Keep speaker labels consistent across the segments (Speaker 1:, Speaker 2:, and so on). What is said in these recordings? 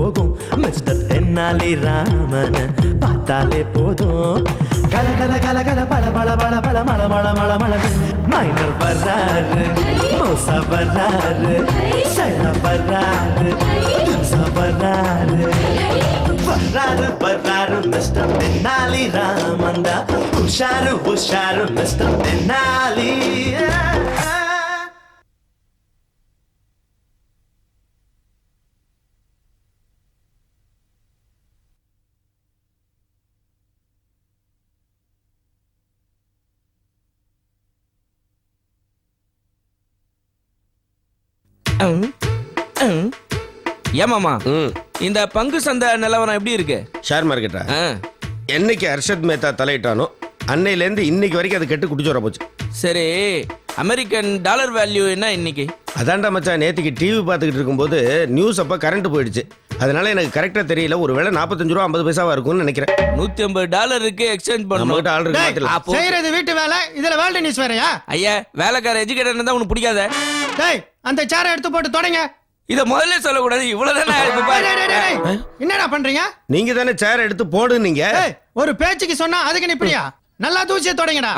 Speaker 1: போகும். மிஸ்டர் தென்னாலி ராமன பார்த்தாலே போதும். கல கல கல கல பல பல பல பல மல மல மல மல மைனர் வர்றாரு மோசா வர்றாரு சைல வர்றாரு துசா வர்றாரு வர்றாரு வர்றாரு மிஸ்டர் தென்னாலி ராமந்தா உஷாரு உஷாரு மிஸ்டர் தென்னாலி.
Speaker 2: ஏமாமா
Speaker 3: ம்.
Speaker 2: இந்த பங்கு சந்தை நிலவரம் எப்படி இருக்கு?
Speaker 3: ஷேர் மார்க்கெட்டா
Speaker 2: ஆ,
Speaker 3: என்னைக்கு ஹர்ஷத் மேத்தா தலையிட்டானோ அன்னையிலேருந்து இன்னைக்கு வரைக்கும் அது கெட்டு குடிச்சு வர போச்சு.
Speaker 2: சரி அமெரிக்கன் டாலர் வேல்யூ என்ன இன்னைக்கு?
Speaker 3: அதான்டா மச்சான் நேத்திக்கு டிவி பார்த்துக்கிட்டு இருக்கும்போது நியூஸ் அப்போ கரண்ட் போயிடுச்சு. அதனால எனக்கு கரெக்டாக தெரியல ஒரு வேளை நாற்பத்தஞ்சு ரூபா ஐம்பது பைசாவா இருக்கும்னு நினைக்கிறேன்.
Speaker 2: நூத்தி ஐம்பது டாலருக்கு எக்ஸ்சேஞ்ச்
Speaker 3: கிட்ட ஆல்ரெடி
Speaker 4: செய்யறது வீட்டு வேலை இதுல வேர்ல்டு நியூஸ் வேறயா?
Speaker 2: ஐயா வேலைக்கார எஜுகேட்டர் இருந்தா உனக்கு பிடிக்காத?
Speaker 4: டேய் அந்த சேரை எடுத்து போட்டு தொடங்க.
Speaker 2: இத முதல்ல சொல்லக்கூடாது இவ்வளவுதானே.
Speaker 4: என்னடா பண்றீங்க?
Speaker 3: நீங்க தானே சேர் எடுத்து போடுனீங்க.
Speaker 4: ஒரு பேச்சுக்கு சொன்னா அதுக்கு நிப்படியா நல்லா தூசிய தொடங்கடா.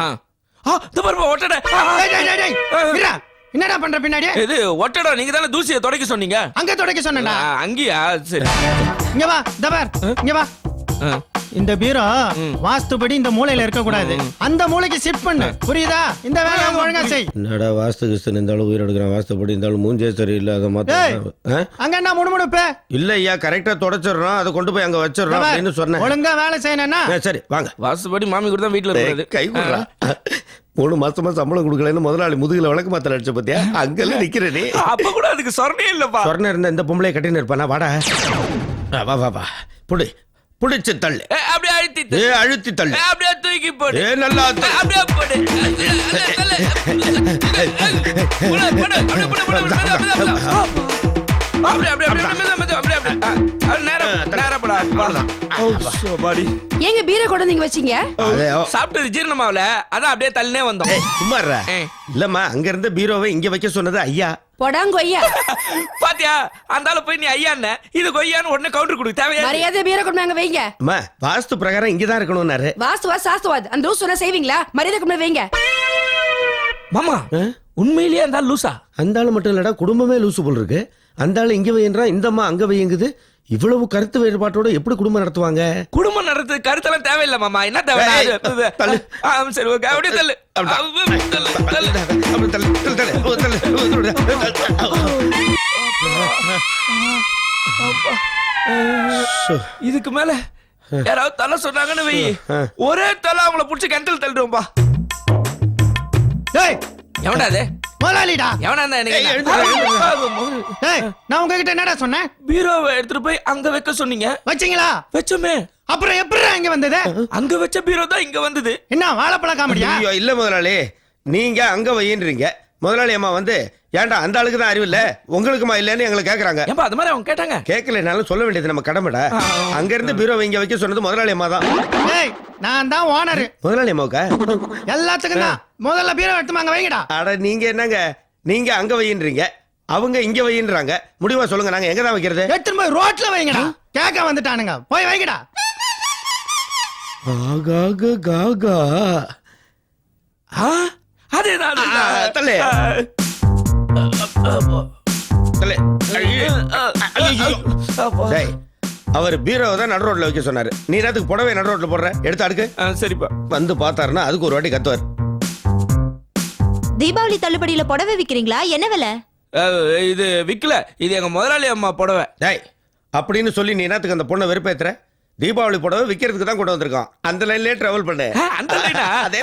Speaker 4: என்னடா பண்ற பின்னாடி?
Speaker 2: இது ஒட்டடா நீங்க தானே தூசியை துடைக்க சொன்னீங்க?
Speaker 4: அங்க தொடக்க சொன்னடா
Speaker 2: ஆ, அங்கேயா? சரி.
Speaker 4: இங்க வா தபார் இங்க வா.
Speaker 2: ஆ.
Speaker 4: இந்த பீரோ வாஸ்துபடி இந்த மூலையில இருக்க கூடாது அந்த மூலைக்கு ஷிஃப்ட் பண்ணு. புரியுதா? இந்த வேலையை ஒழுங்கா செய்.
Speaker 3: என்னடா வாஸ்து கிஸ்து இருந்தாலும் உயிர் எடுக்கிறான்? வாஸ்துப்படி இருந்தாலும் மூஞ்சே சரியில்லை அதை. மாத்த
Speaker 4: அங்க என்ன முணுமுணுப்பு?
Speaker 3: இல்ல ஐயா கரெக்டா தொடச்சிடுறோம். அதை கொண்டு போய் அங்க வச்சிடுறோம் அப்படின்னு சொன்னேன்.
Speaker 4: ஒழுங்கா வேலை செய்யணும்னா?
Speaker 3: சரி வாங்க.
Speaker 2: வாசுபடி மாமி கூட தான் வீட்டுல இருக்கிறது
Speaker 3: கை விடுறா மூணு மாசமா சம்பளம் கொடுக்கலன்னு முதலாளி முதுகுல விளக்கு மாத்தல அடிச்ச பத்தியா? அங்கெல்லாம் நிக்கிற நீ.
Speaker 2: அப்ப கூட அதுக்கு சொரணே இல்லப்பா.
Speaker 3: சொர்ண இருந்த இந்த பொம்பளை கட்டின்னு இருப்பானா? வாடா. வா வா வா. புடி. புடிச்சு தள்ளு
Speaker 2: அப்படியே அழுத்தி
Speaker 3: ஏ அழுத்தி தள்ளு
Speaker 2: அப்படியே தூக்கி போடு
Speaker 3: ஏ நல்லா
Speaker 2: அப்படியே போடு அப்படியே அப்படியே அப்படியே அப்படியே அப்படியே அப்படியே அப்படியே நேரம் நேரம் பாடி
Speaker 5: ஏங்க பீரை கொண்டு வந்து இங்க வச்சீங்க?
Speaker 2: சாப்பிட்டது ஜீரணமாவல அதான் அப்படியே தள்ளினே வந்தோம்.
Speaker 3: சும்மா. இல்லம்மா அங்க இருந்த பீரோவை இங்க வைக்க சொன்னது ஐயா.
Speaker 5: பொடாங்க ஐயா
Speaker 2: பாத்தியா அந்த ஆளு போய் நீ ஐயா இது கொய்யான்னு உடனே கவுண்டர் கொடு தேவையா
Speaker 5: மரியாதை பீரை கொண்டு அங்க வைங்க.
Speaker 3: அம்மா வாஸ்து பிரகாரம் இங்கதான் இருக்கணும்னாரு.
Speaker 5: வாஸ்துவா சாஸ்துவாது அந்த ரூல்ஸ் சொன்னா செய்வீங்களா? மரியாதை கொண்டு வைங்க.
Speaker 2: மாமா உண்மையிலேயே அந்த லூசா?
Speaker 3: அந்த ஆளு மட்டும் இல்லடா குடும்பமே லூசு போல் இருக்கு. அந்த ஆளு இங்க வையன்றா இந்த அம்மா அங்க வையுங்குது. இவ்வளவு கருத்து வேறுபாட்டோட எப்படி குடும்பம் நடத்துவாங்க?
Speaker 2: குடும்பம் நடத்துறது கருத்தெல்லாம் தேவையில்லை மாமா. என்ன தேவை? சரி ஓகே. அப்படியே தள்ளு. இதுக்கு மேல யாராவது தலை சொன்னாங்கன்னு வை. ஒரே தலை அவங்கள புடிச்சு கிணத்துல தள்ளிடுவோம்பா.
Speaker 4: டேய்
Speaker 2: எவனா அது?
Speaker 4: முதலாளிடா.
Speaker 2: எவனா இருந்தா எனக்கு
Speaker 3: ஏய்,
Speaker 2: என்ன?
Speaker 4: டேய் நான் உங்ககிட்ட என்னடா சொன்னேன்
Speaker 2: பீரோவை எடுத்துட்டு போய் அங்க வைக்க சொன்னீங்க.
Speaker 4: வச்சீங்களா?
Speaker 2: வச்சோமே.
Speaker 4: அப்புறம் எப்படி இங்க வந்தது?
Speaker 2: அங்க வச்ச பீரோ தான் இங்க வந்தது.
Speaker 4: என்ன வாழைப்பழ காமெடியா?
Speaker 3: ஐயோ இல்ல முதலாளி. நீங்க அங்க வையின்றீங்க. முதலாளி அம்மா வந்து ஏன்டா அந்த ஆளுக்கு தான் அறிவு இல்ல? உங்களுக்குமா இல்லன்னு எங்களை கேக்குறாங்க.
Speaker 2: ஏன்பா அது மாதிரி அவங்க கேட்டாங்க.
Speaker 3: கேட்கலனாலும் சொல்ல வேண்டியது நம்ம கடமைடா. அங்க இருந்து பீரோ இங்க வைக்க சொன்னது முதலாளி அம்மா தான்.
Speaker 4: டேய் நான் தான் ஓனர்
Speaker 3: முதலாளி அம்மாவுக்கா?
Speaker 4: எல்லாத்துக்கும் தான். முதல்ல பீரை எடுத்து அங்க வைங்கடா.
Speaker 3: அட நீங்க என்னங்க? நீங்க அங்க வையின்றீங்க. அவங்க இங்க வையின்றாங்க. முடிவா சொல்லுங்க நாங்க எங்க தான் வைக்கிறது?
Speaker 4: எடுத்துட்டு போய் ரோட்ல வைங்கடா. கேட்க வந்துட்டானுங்க. போய் வைங்கடா.
Speaker 3: ஆகாக காகா
Speaker 2: ஆ, அதேதான்
Speaker 3: ஆ, டேய், அவர் பீரோவை தான் நடு ரோட்ல வைக்க சொன்னாரு நீ நேரத்துக்கு புடவை நடு ரோட்ல போடுற எடுத்து அடுக்கு
Speaker 2: சரிப்பா
Speaker 3: வந்து பார்த்தாருன்னா அதுக்கு ஒரு வாட்டி கத்துவார்
Speaker 6: தீபாவளி தள்ளுபடியில புடவை விக்கிறீங்களா என்ன விலை
Speaker 2: இது விக்கல இது எங்க முதலாளி அம்மா புடவை
Speaker 3: டேய் அப்படின்னு சொல்லி நீ என்னத்துக்கு அந்த பொண்ணை வெறுப்பேத்துற தீபாவளி புடவை விக்கிறதுக்கு தான் கொண்டு வந்திருக்கோம் அந்த லைன்லயே டிராவல் பண்ணு.
Speaker 2: அந்த லைனா?
Speaker 3: அதே.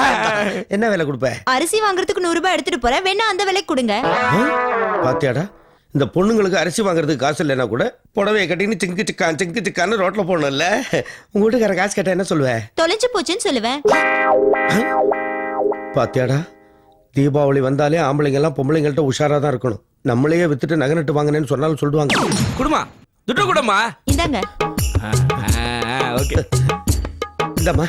Speaker 3: என்ன விலை கொடுப்ப?
Speaker 6: அரிசி வாங்குறதுக்கு நூறு ரூபாய் எடுத்துட்டு போறேன். வேணா அந்த விலைக்கு கொடுங்க?
Speaker 3: பாத்தியாடா. இந்த பொண்ணுங்களுக்கு அரிசி வாங்குறதுக்கு காசு இல்லைன்னா கூட புடவையை கட்டின்னு சிங்கு சிக்கான் சிங்கு சிக்கான்னு ரோட்ல போகணும்ல உங்க வீட்டுக்கார காசு கேட்டா என்ன சொல்லுவேன்
Speaker 6: தொலைஞ்சு போச்சுன்னு சொல்லுவேன்.
Speaker 3: பாத்தியாடா. தீபாவளி வந்தாலே ஆம்பளைங்க எல்லாம் பொம்பளைங்கள்ட்ட உஷாரா தான் இருக்கணும். நம்மளையே வித்துட்டு நகை நட்டு வாங்கினேன்னு சொன்னாலும் சொல்லுவாங்க.
Speaker 2: குடுமா துட்டு குடுமா.
Speaker 6: இந்தாங்க.
Speaker 2: ஓகே.
Speaker 3: இந்தம்மா.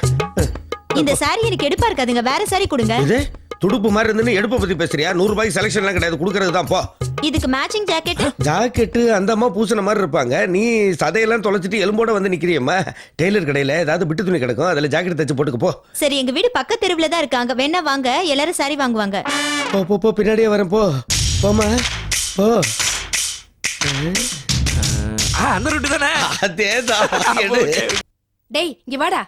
Speaker 6: இந்த சாரி எனக்கு எடுப்பா இருக்காதுங்க வேற சாரி கொடுங்க.
Speaker 3: இது? துடுப்பு மாதிரி இருந்துன்னு எடுப்பை பத்தி பேசுறியா? நூறு ரூபாய்க்கு செலக்ஷன்லாம் கிடையாது கொடுக்கறது தான் போ.
Speaker 6: இதுக்கு மேட்சிங் ஜாக்கெட்
Speaker 3: ஜாக்கெட்டு அந்த அம்மா பூசின மாதிரி இருப்பாங்க. நீ சதையெல்லாம் தொலைச்சிட்டு எலும்போட வந்து நிக்கிறியம்மா. டெய்லர் கடையில ஏதாவது விட்டு துணி கிடக்கும் அதுல ஜாக்கெட் தச்சு போட்டுக்கு போ.
Speaker 6: சரி எங்க வீடு பக்க தெருவுல தான் இருக்காங்க. வேணா வாங்க எல்லாரும் சாரி வாங்குவாங்க.
Speaker 3: போ போ போ பின்னாடியே வரேன் போ. போமா போ.
Speaker 2: ஆ அந்த ரூட்டு தானே?
Speaker 3: அதேதான்
Speaker 5: டேய் இங்க வாடா.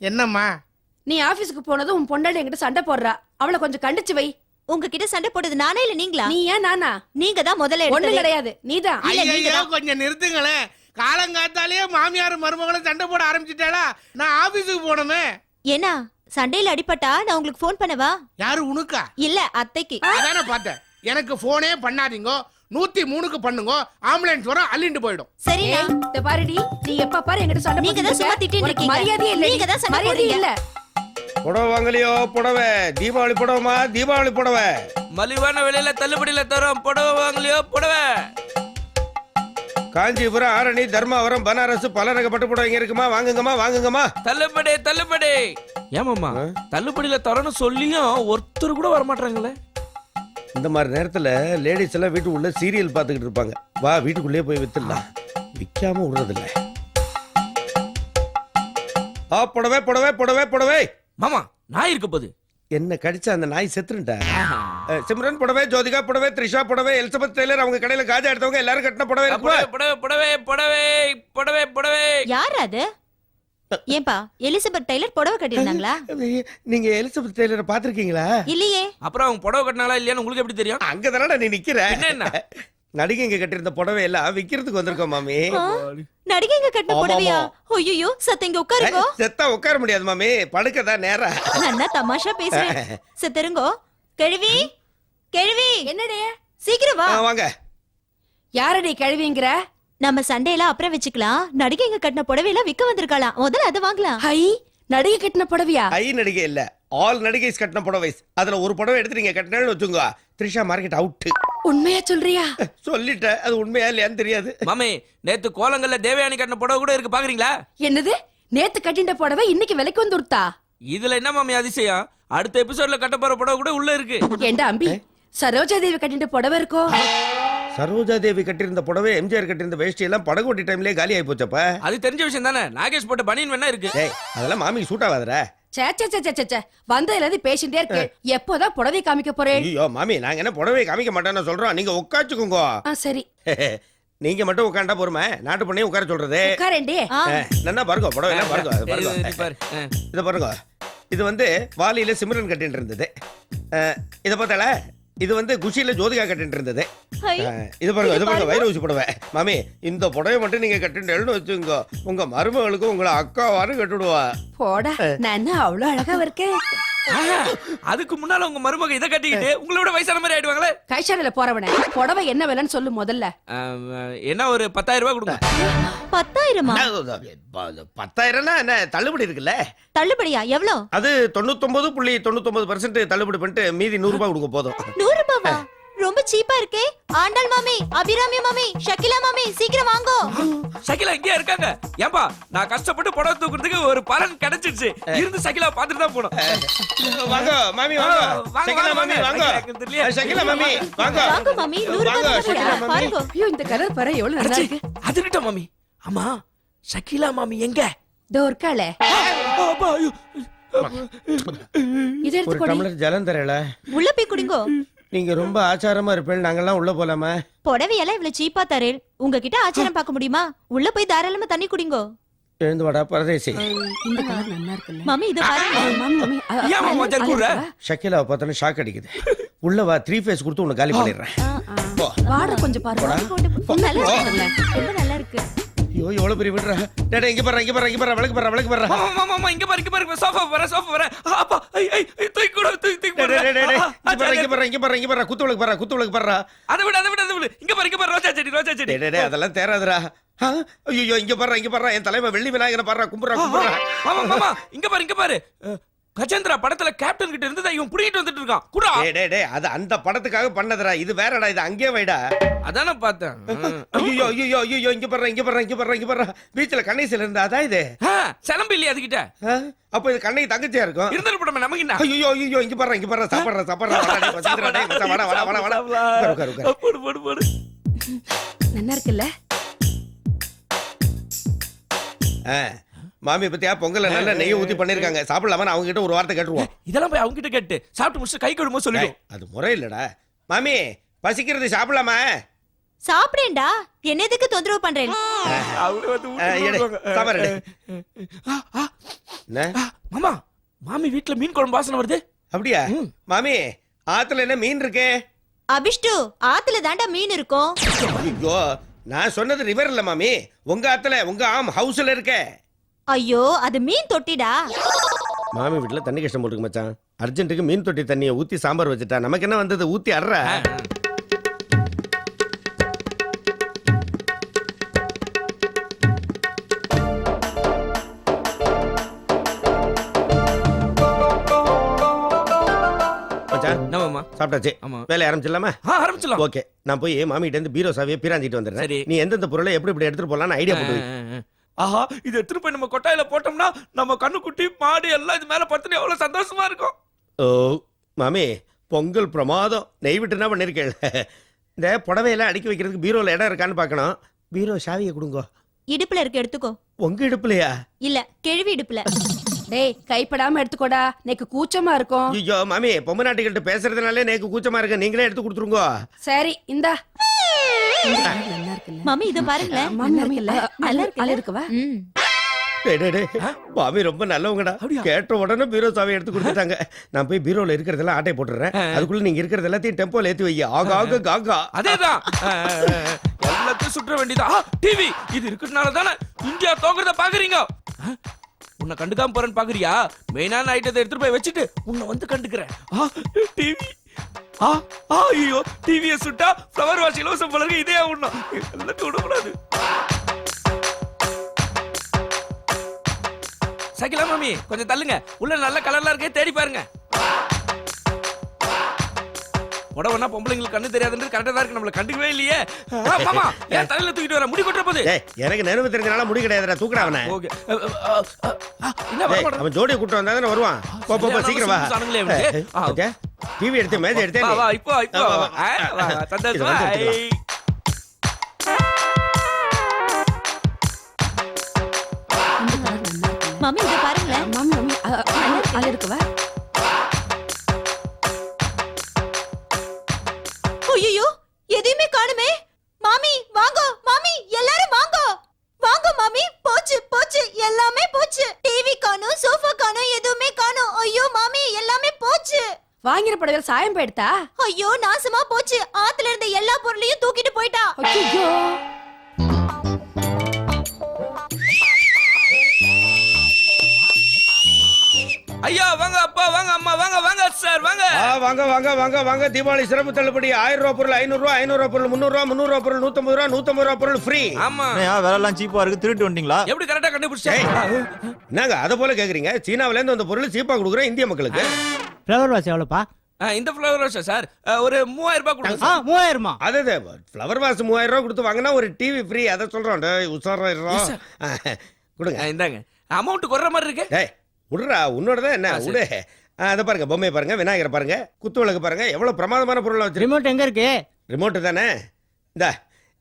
Speaker 4: என்னம்மா?
Speaker 5: நீ ஆபீஸ்க்கு போனதும் உன் பொண்டாடி என்கிட்ட சண்டை போடுறா. அவளை கொஞ்சம் கண்டிச்சு வை.
Speaker 6: உங்ககிட்ட சண்டை போட்டது நானே இல்ல நீங்களா?
Speaker 5: நீ ஏன் நானா?
Speaker 6: நீங்க தான் முதல்ல
Speaker 5: ஒண்ணு
Speaker 6: எடுத்தது.
Speaker 5: கிடையாது. நீதான்.
Speaker 6: இல்ல, நீங்க
Speaker 7: ஐயோ
Speaker 6: தான்.
Speaker 7: கொஞ்சம் நிறுத்துங்களேன் காலங்காத்தாலேயே மாமியார் மருமகளும் சண்டை போட ஆரம்பிச்சிட்டாளா? நான் ஆபீஸுக்கு போனோமே
Speaker 6: ஏன்னா சண்டையில அடிபட்டா நான் உங்களுக்கு ஃபோன் பண்ணவா?
Speaker 7: யாரு உனக்கா?
Speaker 6: இல்ல அத்தைக்கு.
Speaker 7: அதானே பார்த்தேன். எனக்கு போனே பண்ணாதீங்க. நூத்தி மூணுக்கு பண்ணுங்க ஆம்புலன்ஸ் வரும் அள்ளிட்டு போயிடும்.
Speaker 5: ஏய், இந்த பாருடி நீ எப்ப பாரு என்கிட்ட சண்டை
Speaker 6: நீங்க தான் சும்மா. திட்டிட்டு இருக்கீங்க.
Speaker 5: மரியாதையே இல்ல
Speaker 6: நீங்க தான் போடுறீங்க.
Speaker 5: இல்ல.
Speaker 3: புடவை வாங்கலையோ? புடவை. தீபாவளி புடவைமா? தீபாவளி புடவை.
Speaker 2: மலிவான விலையில தள்ளுபடியில தரோம். புடவை வாங்கலையோ? புடவை.
Speaker 3: காஞ்சிபுரம் ஆரணி தர்மாவரம் பனாரஸ் பல ரக பட்டு புடவைங்க இருக்குமா? வாங்குங்கம்மா வாங்குங்கம்மா.
Speaker 2: தள்ளுபடி தள்ளுபடி. ஏமாமா தள்ளுபடியில தரோன்னு சொல்லியும் ஒருத்தர் கூட வர மாட்டாங்களே
Speaker 3: இந்த மாதிரி நேரத்துல லேடிஸ் எல்லாம் வீட்டுக்குள்ள சீரியல் பார்த்துக்கிட்டு இருப்பாங்க. வா வீட்டுக்குள்ளேயே போய் வித்துடலாம். விற்காம விடுறதில்ல. ஆ புடவை புடவை புடவை புடவை.
Speaker 2: மாமா நாய் இருக்க போகுது.
Speaker 3: என்ன கடிச்ச அந்த நாய் செத்துருட்டா சிம்ரன் புடவை ஜோதிகா புடவை த்ரிஷா புடவை எலிசபெத் டெய்லர் அவங்க கடையில காஜா எடுத்தவங்க எல்லாரும் கட்டின புடவை
Speaker 2: புடவை புடவை புடவை புடவை புடவை.
Speaker 6: யார் அது? ஏன்பா எலிசபெத் டெய்லர் புடவை கட்டியிருந்தாங்களா?
Speaker 3: நீங்க எலிசபெத் டெய்லரை பாத்திருக்கீங்களா
Speaker 6: இல்லையே.
Speaker 2: அப்புறம் அவங்க புடவை கட்டினாலா இல்லையான்னு உங்களுக்கு எப்படி தெரியும்?
Speaker 3: அங்க தானடா நீ நிக்கிற?
Speaker 2: என்ன?
Speaker 3: நடிகைங்க கட்டிருந்த புடவை எல்லாம் விக்கிறதுக்கு வந்திருக்கோம் மாமி.
Speaker 6: நடிகைங்க கட்டின. புடவையா? ஐயோ சத்த இங்க உட்காருங்க.
Speaker 3: செத்தா உட்கார முடியாது மாமி. படுக்கதான் நேரா.
Speaker 6: நான் தமாஷா பேசுறேன். சத்தருங்கோ கேள்வி கேள்வி
Speaker 5: என்னடே?
Speaker 6: சீக்கிரம் வா.
Speaker 3: வாங்க.
Speaker 5: யாரடி கழுவிங்கிற?
Speaker 6: நம்ம சண்டையெல்லாம் அப்புறம் வச்சுக்கலாம். நடிகைங்க கட்டின புடவையெல்லாம் விக்க வந்திருக்கலாம். முதல்ல அதை வாங்கலாம்.
Speaker 5: ஹை நடிகை கட்டின புடவையா?
Speaker 3: ஐ நடிகை இல்ல. ஆல் நடிகைஸ் கட்டின புடவை. அதுல ஒரு புடவை எடுத்து நீங்க கட்டினாலும் வச்சுங்க த்ரிஷா மார்க்கெட் அவுட்
Speaker 5: உண்மையா சொல்றியா?
Speaker 3: சொல்லிட்டேன். அது உண்மையா இல்லையான்னு தெரியாது.
Speaker 2: மாமி நேத்து கோலங்கல்ல தேவயானி கட்டின புடவை கூட இருக்கு. பாக்குறீங்களா?
Speaker 5: என்னது? நேத்து கட்டிண்ட புடவை இன்னைக்கு விலைக்கு வந்துருத்தா
Speaker 2: இதுல என்ன மாமி அதிசயம்? அடுத்த எபிசோட்ல கட்ட போற புடவை கூட உள்ள இருக்கு.
Speaker 5: ஏண்டா அம்பி? சரோஜா தேவி கட்டிண்ட புடவை இருக்கோ?
Speaker 3: சரோஜா தேவி கட்டியிருந்த புடவை எம்ஜிஆர் கட்டியிருந்த வேஷ்டி எல்லாம் படகோட்டி டைம்லயே காலி ஆகி போச்சப்ப
Speaker 2: அது தெரிஞ்ச விஷயம் தானே. நாகேஷ் போட்ட பனியன் வேணா இருக்கு.
Speaker 3: ஏய் அதெல்லாம் மாமிக்கு சூட் ஆகாதரா
Speaker 5: சே சே சே, சே சே, சே. வந்ததுல இருந்து பேசிட்டே இருக்கு. எப்போதான் புடவை காமிக்க போறேன்?
Speaker 3: ஐயோ மாமி நாங்க என்ன புடவை காமிக்க மாட்டோம்னு சொல்றோம். நீங்க உட்காச்சுக்கோங்க
Speaker 5: ஆ சரி.
Speaker 3: நீங்க மட்டும் உட்காண்டா போருமே. நாட்டு பண்ணி உட்கார சொல்றது.
Speaker 5: உட்காரேண்டி
Speaker 6: ஆ,
Speaker 3: என்ன பாருங்க புடவை எல்லாம் பாருங்க. அது
Speaker 2: இது-
Speaker 3: பாருங்க. இத பாருங்க. இது வந்து வாலியில சிம்ரன் கட்டிட்டு இருந்தது. இத பார்த்தால இது வந்து குஷியில ஜோதிகா கட்டிட்டு இருந்தது. இது பாருங்க இது பாருங்க வைர ஊசி புடவை. மாமி இந்த புடவை மட்டும் நீங்க கட்டிட்டு வச்சுங்க உங்க மருமகளுக்கு உங்களை அக்காவாரு கட்டிடுவா.
Speaker 5: போடா நான் அவ்வளவு அழகா இருக்கேன்?
Speaker 2: அதுக்கு முன்னால உங்க மருமக இதை கட்டிக்கிட்டு உங்களோட வயசான மாதிரி ஆயிடுவாங்களே?
Speaker 5: கைஷாலையில போறவனே புடவை என்ன விலைன்னு சொல்லு முதல்ல.
Speaker 2: என்ன ஒரு பத்தாயிரம் ரூபாய் கொடுங்க.
Speaker 6: பத்தாயிரமா?
Speaker 3: பத்தாயிரம்னா என்ன தள்ளுபடி இருக்குல்ல?
Speaker 6: தள்ளுபடியா? எவ்வளோ
Speaker 3: அது தொண்ணூத்தொன்பது புள்ளி தொண்ணூத்தொன்பது பர்சன்ட் தள்ளுபடி பண்ணிட்டு மீதி நூறு ரூபாய் கொடுங்க போதும்.
Speaker 6: நூறு ரூபாவா? ரொம்ப சீப்பா இருக்கே. ஆண்டாள் மாமி அபிராமி மாமி ஷக்கிலா மாமி சீக்கிரம் வாங்கோ.
Speaker 2: சகிலா இங்கே இருக்காங்க. ஏன்பா நான் கஷ்டப்பட்டு புடவை தூக்குறதுக்கு ஒரு பலன் கிடைச்சிருச்சு. இருந்து சகிலா பார்த்துட்டு தான் போனோம்
Speaker 3: வாங்க மாமி வாங்க.
Speaker 2: வாங்க,
Speaker 3: மாமி வாங்க. சகிலா மாமி வாங்க.
Speaker 6: வாங்க மாமி நூறு
Speaker 3: ஷக்கிலா.
Speaker 6: பாருங்க.
Speaker 5: ஐயோ இந்த கலர் பாரு எவ்வளவு நல்லா இருக்கு.
Speaker 2: அது இருக்கட்ட மாமி. ஆமா ஷக்கிலா மாமி எங்க?
Speaker 5: இதோ இருக்காளே. இது எடுத்து கொடி
Speaker 3: டம்ளர் ஜலம் தரல.
Speaker 6: உள்ள போய் குடிங்கோ.
Speaker 3: நீங்க ரொம்ப ஆச்சாரமா இருப்பேன். நாங்கெல்லாம் உள்ள போலாமா?
Speaker 6: புடவையெல்லாம் இவ்வளவு சீப்பா தரேன். உங்ககிட்ட ஆச்சாரம் பார்க்க முடியுமா உள்ள போய் தாராளமா தண்ணி குடிங்கோ.
Speaker 3: எழுந்து வாடா பரதேசி.
Speaker 5: இந்த கலர் நல்லா இருக்குல்ல.
Speaker 6: மாமி இத பாருங்க
Speaker 5: மாமி மாமி
Speaker 2: ஏன் மாமா மச்சான் கூடுற?
Speaker 3: ஷக்கிலாவை பார்த்தோன்னே ஷாக் அடிக்குது. உள்ள வா த்ரீ ஃபேஸ் கொடுத்து உன்னை காலி பண்ணிடுறேன்.
Speaker 5: வாட கொஞ்சம் பாருங்க
Speaker 6: நல்லா இருக்கு ரொம்ப நல்லா இருக்கு.
Speaker 3: ஐயோ எவ்வளவு பெரிய விடுறா டேடா இங்க பாரு இங்க பாரு இங்க பாரு விளக்கு பாரு விளக்கு பாரு
Speaker 2: மாமா, மாமா, இங்க பாரு, இங்க பாரு, சோஃபா வர, சோஃபா வர. ஆ, அப்பா, ஐ, ஐ, தூக்கி கொடு, தூக்கி, தூக்கி. ஆ,
Speaker 3: இங்க பாரு இங்க பாரு இங்க பாரு இங்க பாரு குத்து விளக்கு பாரு குத்து விளக்கு பாரு
Speaker 2: அதை விடு, அதை விடு, அதை விடு. இங்க பாரு, இங்க பாரு, ரோஜா செடி, ரோஜா செடி.
Speaker 3: டேய் அதெல்லாம் தேராதுடா ஆ, ஐயோ இங்க பாரு இங்க பாரு என் தலைவன் வெள்ளி விநாயகரை பாரு கும்பிடுறா கும்பிடுறா
Speaker 2: மாமா, மாமா, இங்க பாரு, இங்க பாரு. கஜேந்திரா படத்துல கேப்டன் கிட்ட இருந்து இவன் புடிங்கிட்டு வந்துட்டு இருக்கான். குடா.
Speaker 3: டேய் டேய் டேய் அது அந்த படத்துக்காக பண்ணதுடா. இது வேறடா இது அங்கேயே வைடா
Speaker 2: அதானே பார்த்தேன்.
Speaker 3: ஐயோ ஐயோ ஐயோ இங்க பாரு இங்க பாரு இங்க பாரு இங்க பாரு பீச்ல கண்ணைசில இருந்தா அதான் இது?
Speaker 2: சிலம்பு இல்லையா அதுகிட்ட?
Speaker 3: அப்ப இது கண்ணை தங்கச்சியா இருக்கும்?
Speaker 2: இருந்துட்டு போடாம நமக்கு என்ன?
Speaker 3: ஐயோ ஐயோ இங்க பாரு இங்க பாரு சாப்பிடுற சாப்பிடுற வாடா வாடா வாடா வாடா.
Speaker 2: போடு போடு போடு.
Speaker 5: நல்லா இருக்குல்ல?
Speaker 3: ஆ, மாமி பத்தியா? பொங்கல்ல நல்ல நெய்யை ஊத்தி பண்ணிருக்காங்க. சாப்பிடலாமா அவங்க கிட்ட ஒரு வார்த்தை கேட்டுருவோம்.
Speaker 2: இதெல்லாம் போய் அவங்க கிட்ட. கேட்டு சாப்பிட்டு முடிச்சு கை கழுமோ
Speaker 3: டேய், அது முறை இல்லடா. மாமி பசிக்கிறது சாப்பிடலாமா?
Speaker 6: சாப்பிடேன்டா. என்ன எதுக்கு தொந்தரவு பண்றேன்?
Speaker 2: மாமா மாமி வீட்ல மீன் குழம்பு வாசனை வருது?
Speaker 3: அப்படியா? மாமி ஆத்துல என்ன மீன் இருக்கே?
Speaker 6: அபிஷ்டு ஆத்துல தாண்டா மீன் இருக்கும்.
Speaker 3: ஐயோ நான் சொன்னது ரிவர் இல்ல மாமி. உங்க ஆத்துல உங்க ஆம் ஹவுஸ்ல இருக்க.
Speaker 6: ஐயோ அது மீன் தொட்டிடா.
Speaker 3: மாமி வீட்டுல தண்ணி கஷ்டம் போட்டுக்கு மச்சான். அர்ஜென்ட்டுக்கு மீன் தொட்டி தண்ணியை ஊத்தி சாம்பார் வச்சுட்டா நமக்கு என்ன வந்தது? ஊத்தி அட்ற மச்சான்
Speaker 2: என்ன மாமா
Speaker 3: சாப்பிட்டாச்சு.
Speaker 2: ஆமா.
Speaker 3: வேலையை ஆரம்பிச்சிடலாமா?
Speaker 2: ஆ ஆரம்பிச்சலாம்
Speaker 3: ஓகே நான் போய் மாமிகிட்ட இருந்து பீரோ சாவியை பீராஞ்சிட்டு வந்துடுறேன்.
Speaker 2: சரி.
Speaker 3: நீ எந்தெந்த பொருளை எப்படி இப்படி எடுத்துட்டு போலாம்னு ஐடியா போட்டு வை.
Speaker 2: ஆஹா இது எடுத்துட்டு போய் நம்ம கொட்டாயில போட்டோம்னா நம்ம கண்ணுக்குட்டி மாடு எல்லாம் இது மேல பத்துன்னு எவ்வளவு சந்தோஷமா இருக்கும்.
Speaker 3: ஓ மாமி பொங்கல் பிரமாதம். நெய் விட்டுனா பண்ணிருக்கேன்? இந்த புடவையெல்லாம் அடுக்கி வைக்கிறதுக்கு பீரோல இடம் இருக்கான்னு பார்க்கணும். பீரோ சாவியை கொடுங்க.
Speaker 6: இடுப்புல இருக்கு எடுத்துக்கோ.
Speaker 3: உங்க இடுப்புலையா?
Speaker 6: இல்ல கிழவி இடுப்புல.
Speaker 5: டேய் கைப்படாம எடுத்துக்கோடா. எனக்கு கூச்சமா இருக்கும்.
Speaker 3: ஐயோ மாமி பொம்மை நாட்டுக்கிட்ட பேசுறதுனாலே எனக்கு கூச்சமா இருக்கு. நீங்களே எடுத்து கொடுத்துருங்க.
Speaker 5: சரி இந்தா. நல்லா இருக்குல்ல
Speaker 6: மாமி இத பாருங்களேன். நல்லா
Speaker 5: நல்லா
Speaker 6: இருக்குல்ல?
Speaker 5: இருக்குவா.
Speaker 3: டேய், டேய், டேய். மாமி ரொம்ப நல்லவங்கடா.
Speaker 2: அப்படியா?
Speaker 3: கேட்ட உடனே பீரோ சாவி எடுத்து கொடுத்துட்டாங்க. நான் போய் பீரோல இருக்கிறதெல்லாம் ஆட்டை போட்டுறேன் அதுக்குள்ள நீங்க இருக்கிறது எல்லாத்தையும் டெம்போல ஏத்தி வை ஆகா ஆகா காகா.
Speaker 2: அதேதான். எல்லாத்தையும் சுற்ற வேண்டியதா? டிவி இது இருக்கிறதுனால தானே இந்தியா தோக்குறத பாக்குறீங்க. ஆ, உன்னை கண்டுக்காம போறேன்னு பாக்குறியா? மெயினான ஐட்டத்தை எடுத்துட்டு போய் வச்சுட்டு உன்னை வந்து கண்டுக்கிறேன். டிவி ஐயோ டிவியை சுட்டா ஃப்ளவர் வாஷ் இலவசம் போல இருக்கு இதே உண்ணும் எல்லாத்தையும் விடக்கூடாது. சகிலா மாமி கொஞ்சம் தள்ளுங்க. உள்ள நல்ல கலர்லாம் இருக்கே தேடி பாருங்க. புடவைனா பொம்பளைங்களுக்கு கண்ணு தெரியாதுன்றது கரெக்டா தான் இருக்கு. நம்மள கண்டுக்கவே இல்லையே. மாமா ஏன் தலையில தூக்கிட்டு வர முடி கொட்டுற போது.
Speaker 3: எனக்கு நினைவு தெரிஞ்சனால முடி கிடையாதுடா தூக்குடா அவனை.
Speaker 2: ஓகே. என்ன
Speaker 3: அவன் ஜோடியை கூட்டு வந்தா தானே வருவான். போ போ, போ சீக்கிரம் வா. டிவி எடுத்து மேஜை எடுத்தேன்
Speaker 2: வா வா இப்போ இப்போ ஆ, வா,
Speaker 3: வா.
Speaker 2: சந்தோஷமா
Speaker 3: இதை வந்து எடுத்துக்கலாம்.
Speaker 2: ஐ.
Speaker 6: மாமி இத பாருங்களேன்
Speaker 5: மாமி மாமி அ, இருக்குவா வாங்கின புடவையில சாயம் போயிடுதா
Speaker 6: ஐயோ நாசமா போச்சு. ஆத்துல இருந்த எல்லா பொருளையும் தூக்கிட்டு போயிட்டா.
Speaker 5: ஐயோ
Speaker 2: ஐயா வாங்க அப்பா வாங்க அம்மா வாங்க வாங்க சார் வாங்க.
Speaker 3: வாங்க வாங்க வாங்க வாங்க. தீபாவளி சிறப்பு தள்ளுபடி. ஆயிரம் ரூபாய் பொருள் ஐநூறு ரூபாய் ஐநூறு ரூபாய் பொருள் முந்நூறு ரூபாய் முந்நூறு ரூபாய் பொருள் நூத்தம்பது ரூபாய் நூத்தம்பது ரூபாய் பொருள் ஃப்ரீ
Speaker 2: ஆமா.
Speaker 8: என்னய்யா விலைலாம் சீப்பா இருக்கு. திருட்டு வந்துட்டீங்களா
Speaker 2: எப்படி கரெக்டா கண்டுபிடிச்சேன்
Speaker 3: என்னங்க அதை போல கேக்குறீங்க? சீனாவுல இருந்து அந்த பொருள் சீப்பா கொடுக்குறேன் இந்திய மக்களுக்கு.
Speaker 4: ஃப்ளவர் வாஷ் எவ்வளோப்பா?
Speaker 2: இந்த ஃபிளவர் ரோஸ் சார்? ஒரு மூவாயிரம் ரூபாய் கொடுங்க
Speaker 4: ஆ
Speaker 2: சார்.
Speaker 4: மூவாயிரமா?
Speaker 3: அது ஃப்ளவர் வாஸ் மூவாயிரம் ரூபாய் கொடுத்து வாங்கினா ஒரு டிவி ஃப்ரீ அதை சொல்றோம். டேய். கொடுங்க.
Speaker 2: இந்தாங்க. அமௌண்ட் குறைற மாதிரி இருக்கு.
Speaker 3: ஏய் விடுறா உன்னோடதான் என்ன. விடு ஆ, அதை பாருங்க பொம்மையை பாருங்க விநாயகரை பாருங்க குத்து விளக்கு பாருங்க எவ்வளவு பிரமாதமான பொருளை வச்சிருக்கோம்
Speaker 4: ரிமோட் எங்க இருக்கு?
Speaker 3: ரிமோட்டு தானே? இந்த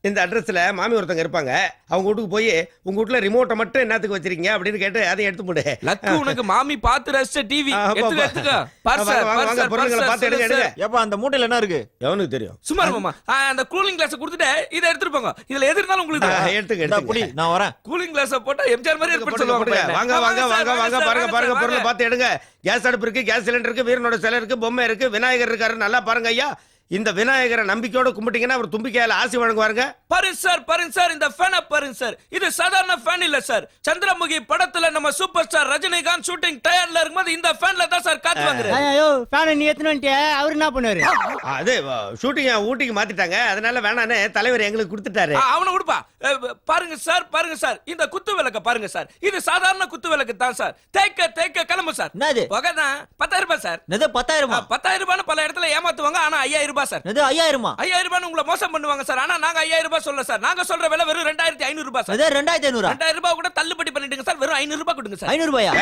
Speaker 3: இந்த அட்ரஸ்ல மாமி ஒருத்தங்க இருப்பாங்க. அவங்க வீட்டுக்கு போய் உங்க வீட்டுல ரிமோட்டை மட்டும் என்னத்துக்கு வச்சிருக்கீங்க? அப்படின்னு கேட்டு அதை எடுத்து முடு
Speaker 2: லக்கு உனக்கு மாமி பார்த்து ரசிச்ச டிவி எடுத்துக்க
Speaker 3: வாங்க, பொருளுங்களை பார்த்து எடுங்க, எடுங்க.
Speaker 8: ஏப்பா அந்த மூட்டையில என்ன இருக்கு?
Speaker 3: எவனுக்கு தெரியும்?
Speaker 2: சும்மா இருமாமா அந்த கூலிங் கிளாஸ் கொடுத்துட்டு இதை எடுத்துட்டு போங்க. இதுல எது இருந்தாலும் உங்களுக்கு
Speaker 3: எடுத்துக்க
Speaker 8: புடி
Speaker 3: எடுத்துக்க.
Speaker 8: நான் வரேன்.
Speaker 2: கூலிங் கிளாஸ் போட்டா எம்ஜிஆர் மாதிரி ஏற்பட்டு சொல்லுவாங்க.
Speaker 3: வாங்க வாங்க வாங்க வாங்க பாருங்க பாருங்க பொருளை. பார்த்து எடுங்க. கேஸ் அடுப்பு இருக்கு கேஸ் சிலிண்டர் இருக்கு வீரனோட சிலை இருக்கு பொம்மை இருக்கு விநாயகர் இருக்காரு நல்லா பாருங்க ஐயா. இந்த விநாயகரை நம்பிக்கையோட கும்பிட்டீங்கன்னா அவர் தும்பிக்கையால ஆசி வழங்குவாருங்க.
Speaker 2: பாருங்க சார் பாருங்க சார் இந்த ஃபேனை பாருங்க சார் இது சாதாரண ஃபேன் இல்ல சார் சந்திரமுகி படத்துல நம்ம சூப்பர் ஸ்டார் ரஜினிகாந்த் ஷூட்டிங் டயர்ல இருக்கும்போது இந்த ஃபேன்ல தான் சார் காத்து வாங்குறாரு.
Speaker 4: ஐயோ ஃபேனை நீ எத்தனை அவர் என்ன பண்ணுவாரு?
Speaker 3: அது ஷூட்டிங் ஊட்டிக்கு மாத்திட்டாங்க. அதனால வேணான்னு தலைவர் எங்களுக்கு கொடுத்துட்டாரு.
Speaker 2: அவனை கொடுப்பா. பாருங்க சார் பாருங்க சார் இந்த குத்து விளக்க பாருங்க சார் இது சாதாரண குத்து விளக்கு தான் சார் தேய்க்க தேய்க்க கிளம்பு சார்
Speaker 8: என்னது?
Speaker 2: புகை தான். பத்தாயிரம் ரூபாய் சார்
Speaker 8: என்னது பத்தாயிரமா?
Speaker 2: ஆ, பத்தாயிரம் ரூபான்னு பல இடத்துல ஏமாத்துவாங்க ஆனா ஐயாயிரம் ரூபாய் சார்.
Speaker 8: என்னது ஐயாயிரமா?
Speaker 2: ஐயாயிரம் ரூபாய் உங்களை மோசம் பண்ணுவாங்க சார். ஆனா நாங்க ஐயாயிரம் ரூபாய் சொல்ல சார். நாங்க சொல்ற விலை வெறும் ரெண்டாயிரத்தி ஐநூறு ரூபாய் சார்
Speaker 8: ரெண்டாயிரத்தி ஐநூறா?
Speaker 2: ரெண்டாயிரம் ரூபாய் கூட தள்ளுபடி பண்ணிட்டுங்க சார். வெறும் ஐநூறு ரூபாய் கொடுங்க சார்.
Speaker 8: ஐநூறு ரூபாயா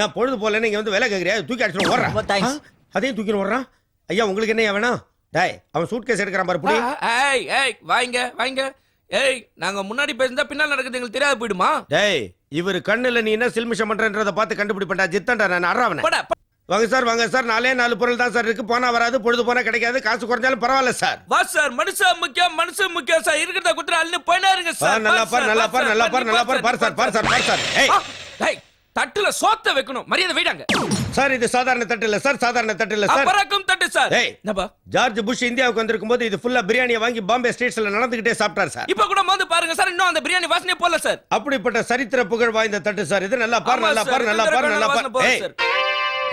Speaker 3: நான் பொழுது போல நீங்க வந்து வேலை கேக்குறியா? தூக்கி அடிச்சுட்டு
Speaker 8: ரொம்ப
Speaker 3: ஓடுறான். அதையும் தூக்கி ஓடுறான் ஐயா உங்களுக்கு என்ன வேணும்? டேய் அவன் சூட் கேஸ் எடுக்கிறான் பாரு புடி
Speaker 2: ஏய் ஏய் வாங்க வாங்க. ஏய் நாங்க முன்னாடி பேசினா பின்னால் நடக்குது எங்களுக்கு தெரியாது போயிடுமா?
Speaker 3: டேய் இவர் கண்ணுல நீ என்ன சில்மிஷம் பண்றன்றத பார்த்து கண்டுபிடிப்பேன்டா ஜித்தன்டா நான் அறாவன வாங்க சார் வாங்க சார். நாலே நாலு பொருள் தான் சார் இருக்கு. போனா வராது பொழுது போனா கிடைக்காது. காசு குறைஞ்சாலும் பரவாயில்ல சார்.
Speaker 2: வா சார் மனுஷன் முக்கியம் மனுஷன் முக்கியம் சார். இருக்கிறத குத்துற அள்ளி போயினா இருங்க சார்
Speaker 3: நல்லா பாரு நல்லா பாரு நல்லா பாரு நல்லா பாரு
Speaker 2: பாரு
Speaker 3: சார் பாரு சார் பாரு சார். ஏய்.
Speaker 2: தட்டுல சோத்த வைக்கணும். மரியாதை வைடாங்க.
Speaker 3: சார் இது சாதாரண தட்டு இல்ல சார் சாதாரண தட்டு இல்ல சார்.
Speaker 2: அப்பறக்கும் தட்டு சார்.
Speaker 3: ஏய்.
Speaker 2: என்னப்பா?
Speaker 3: ஜார்ஜ் புஷ் இந்தியாவுக்கு வந்திருக்கும் போது இது ஃபுல்லா பிரியாணியை வாங்கி பாம்பே ஸ்ட்ரீட்ஸ்ல நடந்துகிட்டே சாப்பிட்டார் சார்.
Speaker 2: இப்ப கூட வந்து பாருங்க சார் இன்னும் அந்த பிரியாணி வாசனையே போல சார்.
Speaker 3: அப்படிப்பட்ட சரித்திர புகழ் வாய்ந்த தட்டு சார். இது நல்லா பாரு நல்லா பாரு நல்லா பாரு நல்லா
Speaker 2: வாசனை
Speaker 3: பாரு ஏய்.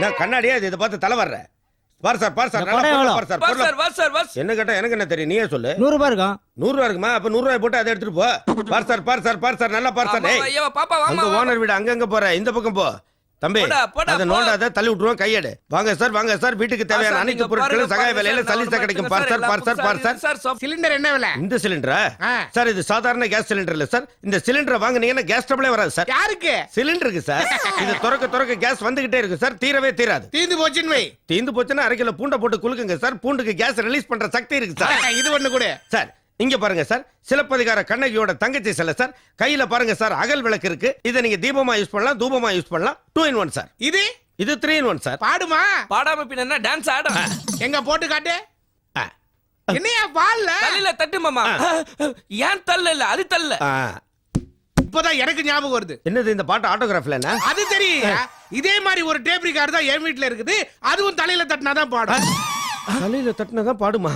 Speaker 3: நான் கண்ணாடியா இது இதை பார்த்து தலை வர்றேன் பாரு சார் பாரு சார்? பாரு சார்
Speaker 2: வா
Speaker 3: பொருளை-
Speaker 2: சார் வா சார்.
Speaker 3: என்ன கேட்டா எனக்கு என்ன தெரியும்? நீயே சொல்லு.
Speaker 4: நூறு ரூபாய் இருக்கும்
Speaker 3: நூறு ரூபா இருக்குமா? அப்ப நூறு ரூபாய் போட்டு அதை எடுத்துட்டு போ. பார் சார் பார் சார் பார் சார் நல்லா பார் சார் ஏய்.
Speaker 2: பாப்பா
Speaker 3: அங்க
Speaker 2: வாமா
Speaker 3: ஓனர் வீடு அங்கங்க போற. இந்த பக்கம் போ. தம்பி அதை. நோண்டாத தள்ளி விட்டுருவோம் கையெடு. வாங்க சார் வாங்க சார் வீட்டுக்கு தேவையான அனைத்து பொருட்களும் சகாய விலையில
Speaker 2: நான்
Speaker 3: கிடைக்கும் பார் சார் பார் சார் பார் சார்.
Speaker 7: சிலிண்டர் என்ன விலை?
Speaker 3: இந்த சிலிண்டரா. சார் இது சாதாரண கேஸ் சிலிண்டர் இல்ல சார். இந்த சிலிண்டரை வாங்குனீங்கன்னா கேஸ் ட்ரபிளே வராது சார்.
Speaker 7: யாருக்கு?
Speaker 3: சிலிண்டருக்கு சார். இது திறக்க திறக்க கேஸ் வந்துகிட்டே இருக்கு சார். தீரவே தீராது.
Speaker 7: தீந்து போச்சுன்னு வை.
Speaker 3: தீந்து போச்சுன்னா அரை கிலோ பூண்டை போட்டு குலுக்குங்க சார். பூண்டுக்கு கேஸ் ரிலீஸ் பண்ற சக்தி இருக்கு சார்.
Speaker 7: இது ஒண்ணு கூட.
Speaker 3: சார் இங்க பாருங்க சார். சிலப்பதிகார கண்ணகியோட தங்கச்சி சிலை சார். கையில பாருங்க சார் அகல் விளக்கு இருக்கு. இதை நீங்க தீபமா யூஸ் பண்ணலாம் தூபமா யூஸ் பண்ணலாம். டூ இன் ஒன் சார்
Speaker 7: இது?
Speaker 3: இது த்ரீ இன் ஒன் சார்
Speaker 7: பாடுமா?
Speaker 2: பாடாம பின்ன என்ன? டான்ஸ் ஆடும்
Speaker 7: எங்க போட்டு காட்டு. என்னையா பால்ல
Speaker 2: தலையில தட்டு மாமா. ஏன் தள்ள இல்ல அது தள்ள.
Speaker 7: இப்பதான் எனக்கு ஞாபகம் வருது.
Speaker 3: என்னது இந்த பாட்டு ஆட்டோகிராஃப்ல என்ன?
Speaker 7: அது தெரியும் இதே மாதிரி ஒரு டேப் ரிகார்டு தான் என் வீட்ல இருக்குது. அதுவும் தலையில தட்டினாதான் பாடும்.
Speaker 3: தலையில தட்டினதான் பாடுமா.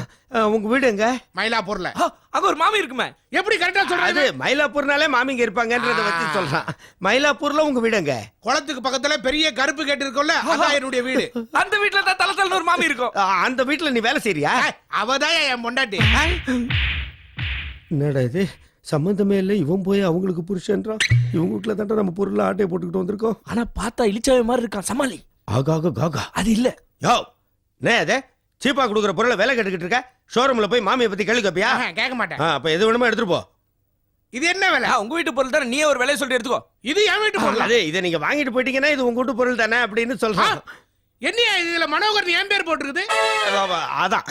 Speaker 3: உங்க வீடு எங்க?
Speaker 7: மயிலாப்பூர்ல.
Speaker 2: அங்க ஒரு மாமி இருக்குமே.
Speaker 7: எப்படி கரெக்டா
Speaker 3: அது
Speaker 7: சொல்றது?
Speaker 3: மயிலாப்பூர்னாலே மாமிங்க இருப்பாங்கன்றத வச்சு சொல்றான். மயிலாப்பூர்ல உங்க வீடு எங்க?
Speaker 7: குளத்துக்கு பக்கத்துல பெரிய கருப்பு கேட்டு இருக்கும்ல அதான் என்னுடைய வீடு.
Speaker 2: அந்த வீட்ல தான் தல தலன்னு ஒரு மாமி இருக்கும்.
Speaker 3: அந்த வீட்டுல நீ வேலை செய்றியா?
Speaker 7: ஏய், அவதான் என் பொண்டாட்டி.
Speaker 3: என்னடா இது? சம்பந்தமே இல்லை இவன் போய் அவங்களுக்கு புருஷன்றான். இவங்க வீட்டுல தாண்டா நம்ம பொருள் ஆட்டையை போட்டுக்கிட்டு வந்திருக்கோம்.
Speaker 2: ஆனா பார்த்தா இளிச்சவை மாதிரி இருக்கான் சமாளி.
Speaker 3: ஆகாக காகா
Speaker 2: அது இல்ல.
Speaker 3: யோ என்ன அது சீப்பா கொடுக்குற பொருளை வேலை கட்டுக்கிட்டு இருக்க? ஷோரூம்ல போய் மாமியை பத்தி கேள்வி கேப்பியா?
Speaker 7: கேட்க மாட்டேன்.
Speaker 3: அப்ப எது வேணுமோ எடுத்துட்டு போ.
Speaker 7: இது என்ன விலை?
Speaker 2: உங்க வீட்டு பொருள் தானே? நீ ஒரு விலையை சொல்லிட்டு எடுத்துக்கோ.
Speaker 7: இது என் வீட்டு பொருள்?
Speaker 3: அதே இதை நீங்க வாங்கிட்டு போயிட்டீங்கன்னா இது உங்க வீட்டு பொருள் தானே அப்படின்னு சொல்றேன்
Speaker 7: என்னையா இதுல மனோகர் என் பேர் போட்டிருக்குது?
Speaker 3: அதான்.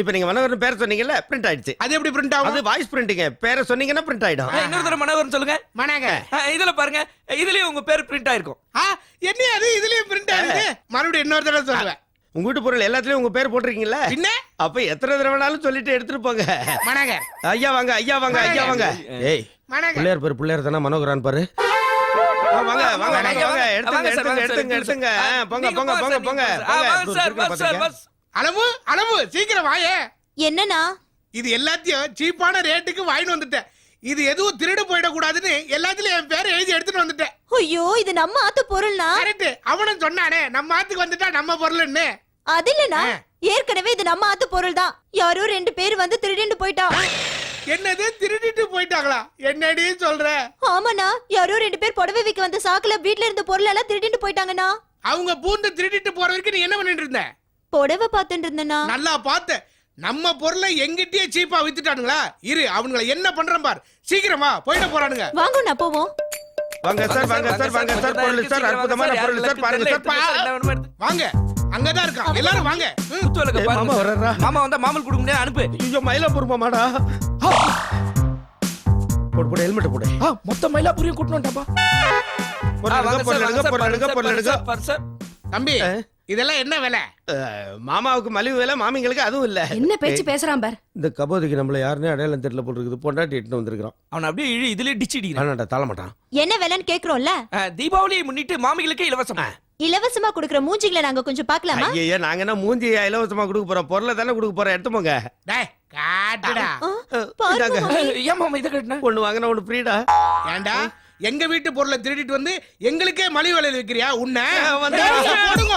Speaker 3: இப்ப நீங்க மனோகரன் பேர் சொன்னீங்கல்ல பிரிண்ட் ஆயிடுச்சு.
Speaker 7: அது எப்படி பிரிண்ட்
Speaker 3: அது
Speaker 7: ஆகும்
Speaker 3: வாய்ஸ் பிரிண்டிங்க பேரை சொன்னீங்கன்னா பிரிண்ட் ஆயிடும்.
Speaker 2: இன்னொரு தடவை மனோகரன் சொல்லுங்க.
Speaker 7: மனோகர்
Speaker 2: ஆ, இதுல பாருங்க. இதுலயும் உங்க பேர் பிரிண்ட் ஆயிருக்கும்.
Speaker 7: ஆ என்னையா அது? இதுலயும் பிரிண்ட் ஆகுது மறுபடியும் இன்னொரு தடவை சொல்லுவேன்.
Speaker 3: உங்க வீட்டு பொருள் எல்லாத்துலயும் உங்க பேர் போட்டிருக்கீங்கல்ல?
Speaker 7: பின்ன?
Speaker 3: அப்ப எத்தனை தடவை வேணாலும் சொல்லிட்டு எடுத்துட்டு போங்க.
Speaker 7: மனோகர்
Speaker 3: ஐயா வாங்க ஐயா வாங்க ஐயா வாங்க. ஏய் பிள்ளையார் பேர் பிள்ளையார் தானே மனோகரான் பாரு. வாங்க வாங்க வாங்க எடுத்துங்க எடுத்துங்க எடுத்துங்க எடுத்துங்க. போங்க போங்க
Speaker 2: போங்க
Speaker 3: போங்க.
Speaker 7: அளவு அளவு சீக்கிரம் வாயே.
Speaker 6: என்னண்ணா?
Speaker 7: இது எல்லாத்தையும் சீப்பான ரேட்டுக்கு வாங்கிட்டு வந்துட்டேன். இது எதுவும் திருடு போயிடக்கூடாதுன்னு எல்லாத்துலயும் என் பேரை எழுதி எடுத்துட்டு வந்துட்டேன்.
Speaker 6: ஐயோ இது நம்ம ஆத்து பொருள்னா
Speaker 7: கரெக்ட் அவனும் சொன்னானே நம்ம ஆத்துக்கு வந்துட்டா நம்ம பொருள்னு
Speaker 6: அது இல்லனா. ஏற்கனவே இது நம்ம ஆத்து பொருள் தான் யாரோ ரெண்டு பேர் வந்து திருடிட்டு போயிட்டான்
Speaker 7: என்னது? திருடிட்டு போயிட்டாங்களா? என்னடி சொல்ற?
Speaker 6: ஆமாண்ணா யாரோ ரெண்டு பேர் புடவை விக்க வந்த சாக்குல வீட்ல இருந்த பொருள் எல்லாம் திருடிட்டு போயிட்டாங்கண்ணா.
Speaker 7: அவங்க பூந்து திருடிட்டு போற வரைக்கும் நீ என்ன பண்ணிட்டு இருந்த?
Speaker 6: புடவை பார்த்துட்டு இருந்தேண்ணா.
Speaker 7: நல்லா பார்த்த. நம்ம பொருளை எங்கிட்டயே சீப்பா வித்துட்டானுங்களா? இரு அவனுங்கள என்ன பண்றேன் பார். சீக்கிரமா போயிட போறானுங்க.
Speaker 6: வாங்கண்ணா போவோம்.
Speaker 3: வாங்க சார் வாங்க சார் வாங்க சார். பொருள் சார் அற்புதமான பொருள் சார். பாருங்க சார்
Speaker 7: வாங்க அங்கதான் இருக்கான். எல்லாரும் வாங்க.
Speaker 3: மாமா
Speaker 2: சார்.
Speaker 3: வர்றாரா?
Speaker 2: மாமா வந்தா மாமல் கொடுக்க முடியாது அனுப்பு.
Speaker 3: ஐயோ மயிலாப்பூர் மாமாடா. போடு போடு ஹெல்மெட் போடு.
Speaker 2: ஆ, மொத்த மயிலாப்பூரியும் கூட்டணும் வந்துட்டாப்பா.
Speaker 3: பொருள் எடுங்க பொருள் எடுங்க பொருள் எடுங்க.
Speaker 7: தம்பி இதெல்லாம் என்ன விலை?
Speaker 3: மாமாவுக்கு மலிவு வேலை மாமிங்களுக்கு அதுவும் இல்ல.
Speaker 5: என்ன பேச்சு பேசுறான் பார்?
Speaker 3: இந்த கபோதிக்கு நம்மள யாருன்னு அடையாளம் தெரியல போல் இருக்குது. பொண்டாட்டி இட்டு வந்திருக்கிறோம்
Speaker 2: அவனை அப்படியே இழு இதுலயே டிச்சு அடிக்கிறான்.
Speaker 3: ஆனாடா தாள மாட்டான்.
Speaker 6: என்ன விலைன்னு கேக்குறோம்ல?
Speaker 2: தீபாவளியை முன்னிட்டு மாமிகளுக்கு இலவசம்?
Speaker 6: இலவசமா குடுக்குற மூஞ்சிகளை நாங்க கொஞ்சம் பார்க்கலாமா?
Speaker 3: ஐயோ நாங்க என்ன மூஞ்சி இலவசமா கொடுக்க போறோம்? பொருளை தானே கொடுக்க போறோம்? எடுத்து போங்க.
Speaker 7: டேய் காட்டுடா.
Speaker 2: ஏன் மாமா இதை கட்டின?
Speaker 3: ஒண்ணு வாங்கினா ஒண்ணு ஃப்ரீடா
Speaker 7: ஏண்டா எங்க வீட்டு பொருளை திருடிட்டு வந்து எங்களுக்கே மலிவு விலையில விக்கிறியா? உன்னை? போடுங்க.